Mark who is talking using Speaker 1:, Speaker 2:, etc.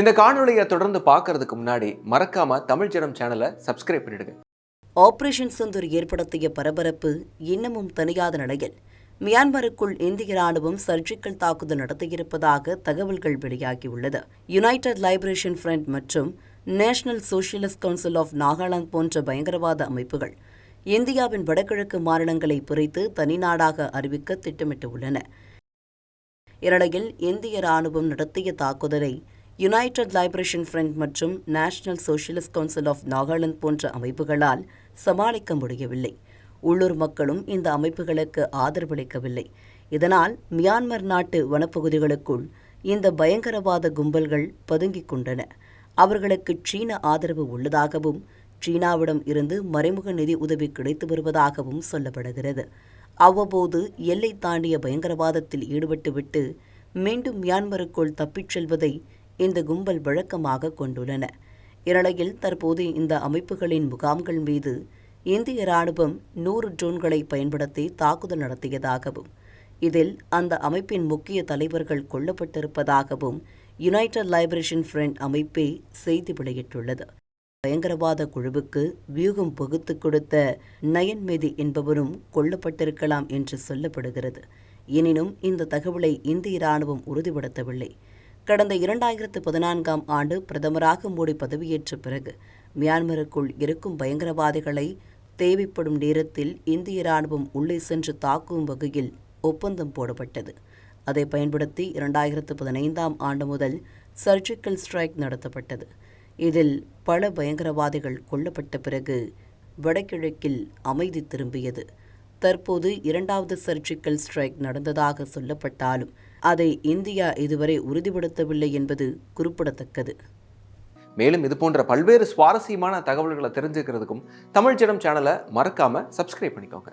Speaker 1: இந்த காணொலியை தொடர்ந்து பார்க்கறதுக்கு முன்னாடி மறக்காம தமிழ் ஜனம் சேனலை சப்ஸ்கிரைப் பண்ணிடுங்க.
Speaker 2: ஆபரேஷன் சுந்தர் ஏற்படுத்திய பரபரப்பு இன்னமும் தனியாத நிலையில். மியான்மருக்குள் இந்திய ராணுவம் சர்ஜிக்கல் தாக்குதல் நடத்தியிருப்பதாக தகவல்கள் வெளியாகியுள்ளது. யுனைடெட் லைப்ரேஷன் ஃப்ரண்ட் மற்றும் National Socialist Council of Nagaland போன்ற பயங்கரவாத அமைப்புகள் இந்தியாவின் வடகிழக்கு மாநிலங்களை பிரித்து தனிநாடாக அறிவிக்க திட்டமிட்டுள்ளன. இந்நிலையில் இந்திய ராணுவம் நடத்திய தாக்குதலை யுனைடெட் லைப்ரேஷன் ஃப்ரண்ட் மற்றும் National Socialist Council of Nagaland போன்ற அமைப்புகளால் சமாளிக்க முடியவில்லை. உள்ளூர் மக்களும் இந்த அமைப்புகளுக்கு ஆதரவளிக்கவில்லை. இதனால் மியான்மர் நாட்டு வனப்பகுதிகளுக்குள் இந்த பயங்கரவாத கும்பல்கள் பதுங்கிக் கொண்டன. அவர்களுக்கு சீன ஆதரவு உள்ளதாகவும் சீனாவிடம் இருந்து மறைமுக நிதி உதவி கிடைத்து வருவதாகவும் சொல்லப்படுகிறது. அவ்வப்போது எல்லை தாண்டிய பயங்கரவாதத்தில் ஈடுபட்டுவிட்டு மீண்டும் மியான்மருக்குள் தப்பிச் செல்வதை இந்த கும்பல் வழக்கமாக கொண்டுள்ளன. இந்நிலையில் தற்போது இந்த அமைப்புகளின் முகாம்கள் மீது இந்திய ராணுவம் நூறு ட்ரோன்களை பயன்படுத்தி தாக்குதல் நடத்தியதாகவும் இதில் அந்த அமைப்பின் முக்கிய தலைவர்கள் கொல்லப்பட்டிருப்பதாகவும் யுனைடெட் லைப்ரேஷன் ஃப்ரண்ட் அமைப்பே செய்தி வெளியிட்டுள்ளது. பயங்கரவாத குழுவுக்கு வியூகம் பகுத்து கொடுத்த நயன்மெதி என்பவரும் கொல்லப்பட்டிருக்கலாம் என்று சொல்லப்படுகிறது. எனினும் இந்த தகவலை இந்திய ராணுவம் உறுதிப்படுத்தவில்லை. கடந்த இரண்டாயிரத்து பதினான்காம் ஆண்டு பிரதமராக மோடி பதவியேற்ற பிறகு மியான்மருக்குள் இருக்கும் பயங்கரவாதிகளை தேவைப்படும் நேரத்தில் இந்திய ராணுவம் உள்ளே சென்று தாக்கும் வகையில் ஒப்பந்தம் போடப்பட்டது. அதை பயன்படுத்தி இரண்டாயிரத்து பதினைந்தாம் ஆண்டு முதல் சர்ஜிக்கல் ஸ்ட்ரைக் நடத்தப்பட்டது. இதில் பல பயங்கரவாதிகள் கொல்லப்பட்ட பிறகு வடகிழக்கில் அமைதி திரும்பியது. தற்போது இரண்டாவது சர்ஜிக்கல் ஸ்ட்ரைக் நடந்ததாக சொல்லப்பட்டாலும் அதை இந்தியா இதுவரை உறுதிப்படுத்தவில்லை என்பது குறிப்பிடத்தக்கது.
Speaker 1: மேலும் இது போன்ற பல்வேறு சுவாரஸ்யமான தகவல்களை தெரிஞ்சுக்கிறதுக்கும் தமிழ் ஜனம் சேனலை மறக்காம சப்ஸ்கிரைப் பண்ணிக்கோங்க.